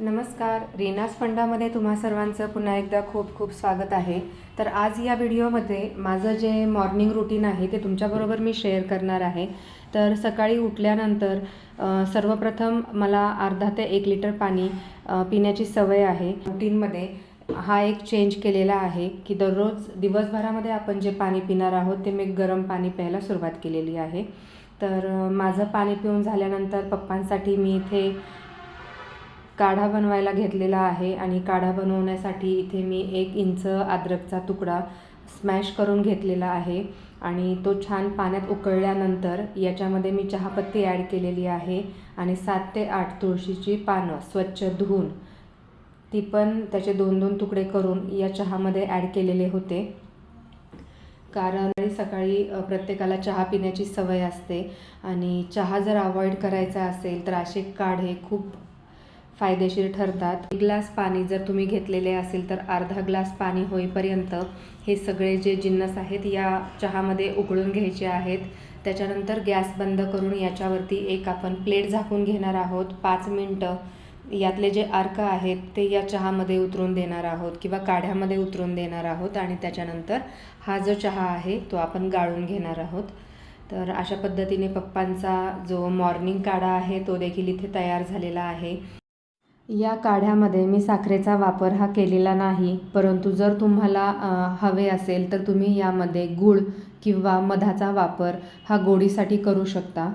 नमस्कार रीनास फंडामध्ये तुम्हा सर्वांचं पुन्हा एकदा खूप खूप स्वागत आहे. तर आज या व्हिडिओमध्ये माझं जे मॉर्निंग रुटीन आहे ते तुमच्याबरोबर मी शेअर करणार आहे. तर सकाळी उठल्यानंतर सर्वप्रथम मला अर्धा ते एक लिटर पाणी पिण्याची सवय आहे. रुटीनमध्ये हा एक चेंज केलेला आहे की दररोज दिवसभरामध्ये आपण जे पाणी पिणार आहोत ते मी गरम पाणी प्यायला सुरुवात केलेली आहे. तर माझं पाणी पिऊन झाल्यानंतर पप्पांसाठी मी इथे काढा बनवायला घेतलेला आहे आणि काढा बनवण्यासाठी इथे मी एक इंच अद्रकचा तुकडा स्मॅश करून घेतलेला आहे आणि तो छान पाण्यात उकळल्यानंतर याच्यामध्ये मी चहापत्ती ॲड केलेली आहे आणि सात ते आठ तुळशीची पानं स्वच्छ धुवून ती पण त्याचे दोन दोन तुकडे करून या चहामध्ये ॲड केलेले होते. कारण सकाळी प्रत्येकाला चहा पिण्याची सवय असते आणि चहा जर अवॉइड करायचा असेल तर असे काढे खूप फायदेशीर ठरतात. एक ग्लास पाणी जर तुम्ही घेतलेले असेल तर अर्धा ग्लास पाणी होईपर्यंत हे सगळे जे जिन्नस आहेत या चहामध्ये उकळून घ्यायचे आहेत. त्याच्यानंतर गॅस बंद करून याच्यावरती एक आपण प्लेट झाकून घेणार आहोत. पाच मिनटं यातले जे अर्क आहेत ते या चहामध्ये उतरून देणार आहोत किंवा काढ्यामध्ये उतरून देणार आहोत आणि त्याच्यानंतर हा जो चहा आहे तो आपण गाळून घेणार आहोत. तर अशा पद्धतीने पप्पांचा जो मॉर्निंग काढा आहे तो देखील इथे तयार झालेला आहे. या काढ्यामध्ये मी साखरेचा वापर हा केलेला नाही परंतु जर तुम्हाला हवे असेल तर तुम्ही यामध्ये गूळ किंवा मधाचा वापर हा गोडीसाठी करू शकता.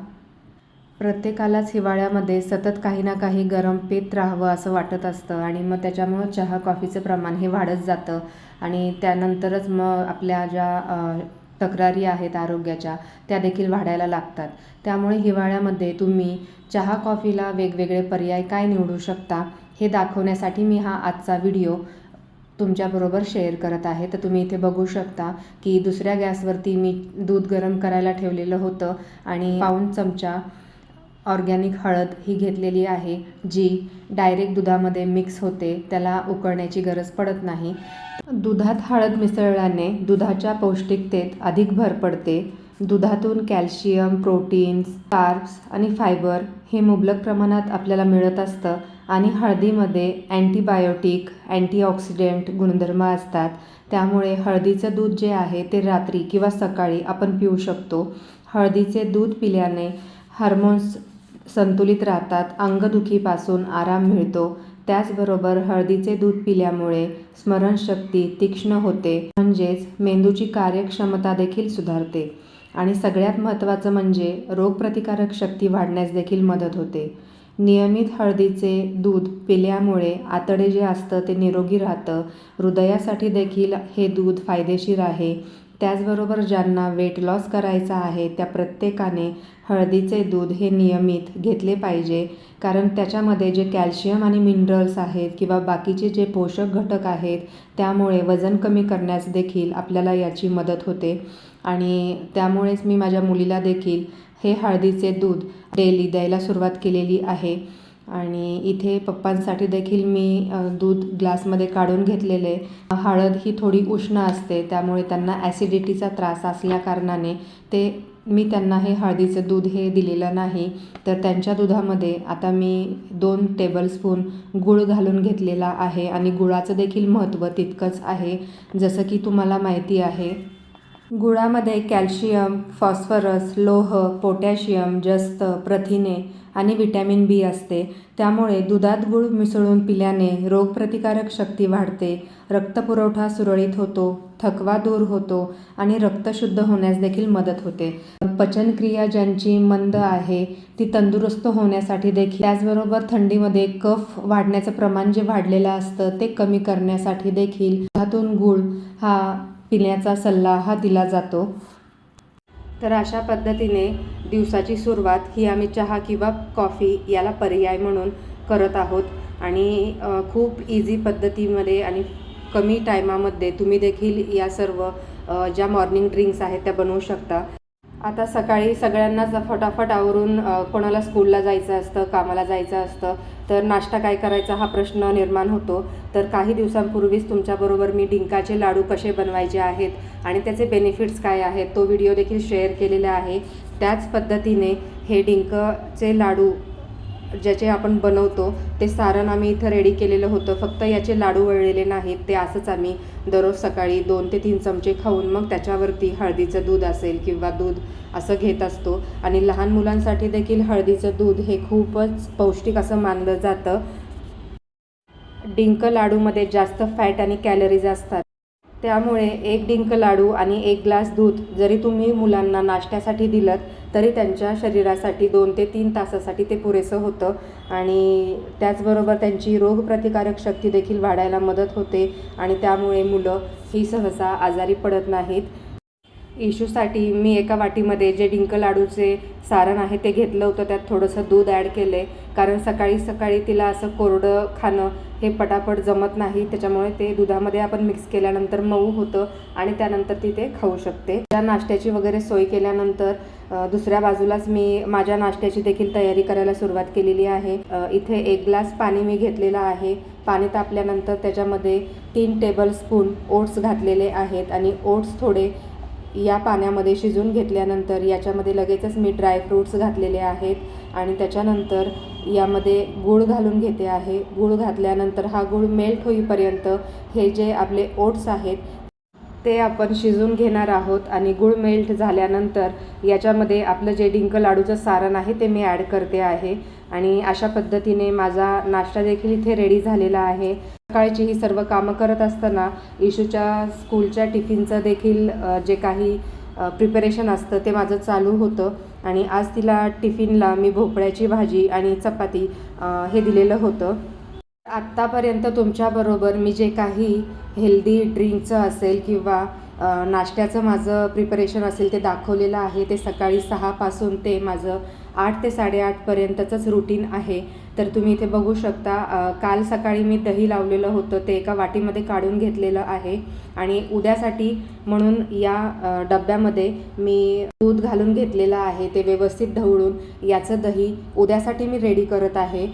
प्रत्येकालाच हिवाळ्यामध्ये सतत काही ना काही गरम पेत राहावं असं वाटत असतं आणि मग त्याच्यामुळं चहा कॉफीचं प्रमाण हे वाढत जातं आणि त्यानंतरच मग आपल्या ज्या तक्रारी आहेत आरोग्याच्या त्या देखील वाढायला लागतात. त्यामुळे हिवाळ्यामध्ये तुम्ही चहा कॉफीला वेगवेगळे पर्याय काय निवडू शकता हे दाखवण्यासाठी मी हा आजचा व्हिडिओ तुमच्याबरोबर शेअर करत आहे. तर तुम्ही इथे बघू शकता की दुसऱ्या गॅसवरती मी दूध गरम करायला ठेवलेलं होतं आणि पाऊन चमचा ऑर्गॅनिक हळद ही घेतलेली आहे जी डायरेक्ट दुधामध्ये मिक्स होते त्याला उकळण्याची गरज पडत नाही. दुधात हळद मिसळल्याने दुधाच्या पौष्टिकतेत अधिक भर पडते. दुधातून कॅल्शियम प्रोटीन्स कार्ब्स आणि फायबर हे मुबलक प्रमाणात आपल्याला मिळत असतं आणि हळदीमध्ये अँटीबायोटिक अँटीऑक्सिडेंट गुणधर्म असतात. त्यामुळे हळदीचं दूध जे आहे ते रात्री किंवा सकाळी आपण पिऊ शकतो. हळदीचे दूध पिल्याने हार्मोन्स संतुलित राहतात अंगदुखीपासून आराम मिळतो. त्याचबरोबर हळदीचे दूध पिल्यामुळे स्मरणशक्ती तीक्ष्ण होते. म्हणजेच मेंदूची कार्यक्षमता देखील सुधारते आणि सगळ्यात महत्त्वाचं म्हणजे रोगप्रतिकारक शक्ती वाढण्यास देखील मदत होते. नियमित हळदीचे दूध पिल्यामुळे आतडे जे असतं ते निरोगी राहतं. हृदयासाठी देखील हे दूध फायदेशीर आहे. त्याचबरोबर ज्यांना वेट लॉस करायचा आहे त्या प्रत्येकाने हळदीचे दूध हे नियमित घेतले पाहिजे. कारण त्याच्यामध्ये जे कॅल्शियम आणि मिनरल्स आहेत किंवा बाकीचे जे पोषक घटक आहेत त्यामुळे वजन कमी करण्यास देखील आपल्याला याची मदत होते. आणि त्यामुळेच मी माझ्या मुलीला देखील हे हळदीचे दूध डेली द्यायला सुरुवात केलेली आहे. आणि इथे पप्पांसाठी देखील मी दूध ग्लासमध्ये काढून घेतलेले. हळद ही थोडी उष्ण असते त्यामुळे त्यांना ॲसिडिटीचा त्रास असल्याकारणाने ते मी त्यांना हे हळदीचं दूध हे दिलेलं नाही. तर त्यांच्या दुधामध्ये आता मी दोन टेबलस्पून गूळ घालून घेतलेला आहे आणि गुळाचं देखील महत्त्व तितकंच आहे. जसं की तुम्हाला माहिती आहे गुळामध्ये कॅल्शियम फॉस्फरस लोह पोटॅशियम जस्त प्रथिने आणि विटॅमिन बी असते. त्यामुळे दुधात गुळ मिसळून पिल्याने रोगप्रतिकारक शक्ती वाढते रक्तपुरवठा सुरळीत होतो थकवा दूर होतो आणि रक्त शुद्ध होण्यास देखील मदत होते. पचनक्रिया ज्यांची मंद आहे ती तंदुरुस्त होण्यासाठी देखील. त्याचबरोबर थंडीमध्ये कफ वाढण्याचं प्रमाण जे वाढलेलं असतं ते कमी करण्यासाठी देखील दुधातून गूळ हा पिण्याचा सल्ला हा दिला जातो. तर अशा पद्धतीने दिवसाची सुरुवात ही आम्ही चहा किंवा कॉफी याला पर्याय म्हणून करत आहोत. आणि खूप इझी पद्धतीमध्ये आणि कमी टायमामध्ये तुम्ही देखील या सर्व ज्या मॉर्निंग ड्रिंक्स आहेत त्या बनवू शकता. आता सकाळी सगळ्यांनाच फटाफट आवरून कोणाला स्कूलला जायचं असतं कामाला जायचं असतं तर नाश्ता काय करायचा हा प्रश्न निर्माण होतो. तर काही दिवसांपूर्वीच तुमच्याबरोबर मी डिंकाचे लाडू कसे बनवायचे आहेत आणि त्याचे बेनिफिट्स काय आहेत तो व्हिडिओ देखील शेअर केलेला आहे. त्याच पद्धतीने हे डिंकचे लाडू ज्याचे आपण बनवतो ते सारण आम्ही इथं रेडी केलेलं होतं. फक्त याचे लाडू वळलेले नाहीत. ते असंच आम्ही दररोज सकाळी दोन ते तीन चमचे खाऊन मग त्याच्यावरती हळदीचं दूध असेल किंवा दूध असं घेत असतो. आणि लहान मुलांसाठी देखील हळदीचं दूध हे खूपच पौष्टिक असं मानलं जातं. डिंक लाडूमध्ये जास्त फॅट आणि कॅलरीज असतात. त्यामुळे एक डिंक लाडू आणि एक ग्लास दूध जरी तुम्ही मुलांना नाश्त्यासाठी दिलं तरी त्यांच्या शरीरासाठी दोन ते तीन तासासाठी ते पुरेसं होतं. आणि त्याचबरोबर त्यांची रोगप्रतिकारक शक्ती देखील वाढायला मदत होते. आणि त्यामुळे मुलं ही सहसा आजारी पडत नाहीत. इशूसाठी मी एका वाटीमध्ये जे डिंक लाडूचे सारण आहे ते घेतलं होतं त्यात थोडंसं दूध ॲड केलं. आहे कारण सकाळी सकाळी तिला असं कोरडं खाणं हे पटापट जमत नाही त्याच्यामुळे ते दुधामध्ये आपण मिक्स केल्यानंतर मऊ होतं आणि त्यानंतर ती ते खाऊ शकते. त्या नाश्त्याची वगैरे सोय केल्यानंतर दुसऱ्या बाजूलाच मी माझ्या नाश्त्याची देखील तयारी करायला सुरुवात केलेली आहे. इथे एक ग्लास पाणी मी घेतलेलं आहे. पाणी तापल्यानंतर त्याच्यामध्ये तीन टेबलस्पून ओट्स घातलेले आहेत आणि ओट्स थोडे या पाण्यामध्ये शिजून घेतल्यानंतर याच्यामध्ये लगेचच मी ड्रायफ्रूट्स घातलेले आहेत आणि त्याच्यानंतर यामध्ये गूळ घालून घेते आहे. गूळ घातल्यानंतर हा गूळ मेल्ट होईपर्यंत हे जे आपले ओट्स आहेत ते आपण शिजून घेणार आहोत आणि गूळ मेल्ट झाल्यानंतर याच्यामध्ये आपलं जे डिंक लाडूचं सारण आहे ते मी ॲड करते आहे आणि अशा पद्धतीने माझा नाश्ता देखील इथे रेडी झालेला आहे. सकाळची ही सर्व कामं करत असताना इशूच्या स्कूलच्या टिफिनचं देखील जे काही प्रिपरेशन असतं ते माझं चालू होतं. आणि आज तिला टिफिनला मी भोपळ्याची भाजी आणि चपाती हे दिलेलं होतं. आत्तापर्यंत तुमच्याबरोबर मी जे काही हेल्दी ड्रिंकचं असेल किंवा नाश्त्याचं माझं प्रिपरेशन असेल ते दाखवलेलं आहे ते सकाळी सहापासून ते माझं आठ ते साडेआठपर्यंतचंच रुटीन आहे. तर तुम्ही इथे बघू शकता काल सकाळी मी दही लावलेलं होतं ते एका वाटीमध्ये काढून घेतलेलं आहे. आणि उद्यासाठी म्हणून या डब्यामध्ये मी दूध घालून घेतलेलं आहे ते व्यवस्थित ढवळून याचं दही उद्यासाठी मी रेडी करत आहे.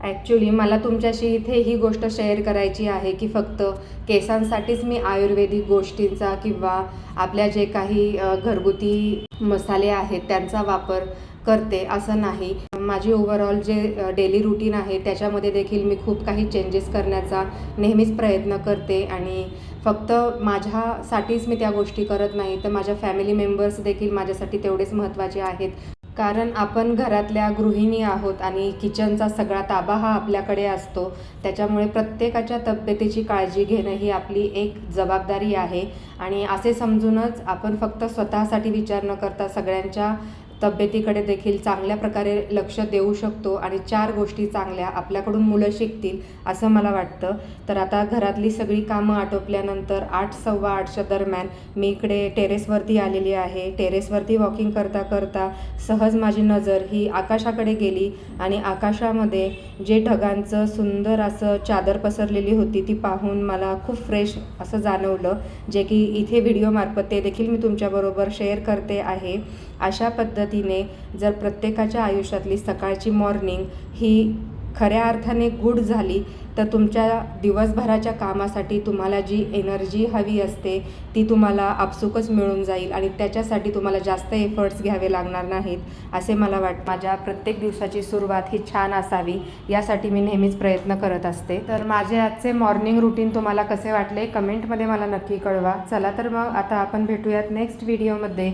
ॲक्च्युली मला तुमच्याशी इथे ही गोष्ट शेअर करायची आहे की फक्त केसांसाठीच मी आयुर्वेदिक गोष्टींचा किंवा आपल्या जे काही घरगुती मसाले आहेत त्यांचा वापर करते असं नाही. माझी ओव्हरऑल जे डेली रुटीन आहे त्याच्यामध्ये देखील मी खूप काही चेंजेस करण्याचा नेहमीच प्रयत्न करते आणि फक्त माझ्यासाठीच मी त्या गोष्टी करत नाही तर माझ्या फॅमिली मेंबर्स देखील माझ्यासाठी तेवढेच महत्त्वाचे आहेत. कारण आपण घरातल्या गृहिणी आहोत आणि किचनचा सगळा ताबा हा आपल्याकडे असतो त्याच्यामुळे प्रत्येकाच्या तब्येतीची काळजी घेणं ही आपली एक जबाबदारी आहे. आणि असे समजूनच आपण फक्त स्वतःसाठी विचार न करता सगळ्यांच्या तब्येतीकडे देखील चांगल्या प्रकारे लक्ष देऊ शकतो आणि चार गोष्टी चांगल्या आपल्याकडून मुलं शिकतील असं मला वाटतं. तर आता घरातली सगळी कामं आटोपल्यानंतर आठ सव्वा आठच्या दरम्यान मी इकडे टेरेसवरती आलेली आहे. टेरेसवरती वॉकिंग करता करता सहज माझी नजर ही आकाशाकडे गेली आणि आकाशामध्ये जे ढगांचं सुंदर असं चादर पसरलेली होती ती पाहून मला खूप फ्रेश असं जाणवलं जे की इथे व्हिडिओमार्फत ते देखील मी तुमच्याबरोबर शेअर करते आहे. अशा पद्धतीने जर प्रत्येकाच्या आयुष्यातली सकाळची मॉर्निंग ही खऱ्या अर्थाने गुड झाली तर तुमच्या दिवसभराच्या कामासाठी तुम्हाला जी एनर्जी हवी असते ती तुम्हाला आपसुकच मिळून जाईल आणि त्याच्यासाठी तुम्हाला जास्त एफर्ट्स घ्यावे लागणार नाहीत असे मला वाटतं. माझ्या प्रत्येक दिवसाची सुरुवात ही छान असावी यासाठी मी नेहमीच प्रयत्न करत असते. तर माझे आजचे मॉर्निंग रुटीन तुम्हाला कसे वाटले? कमेंटमध्ये मला नक्की कळवा. चला तर मग आता आपण भेटूयात नेक्स्ट व्हिडिओमध्ये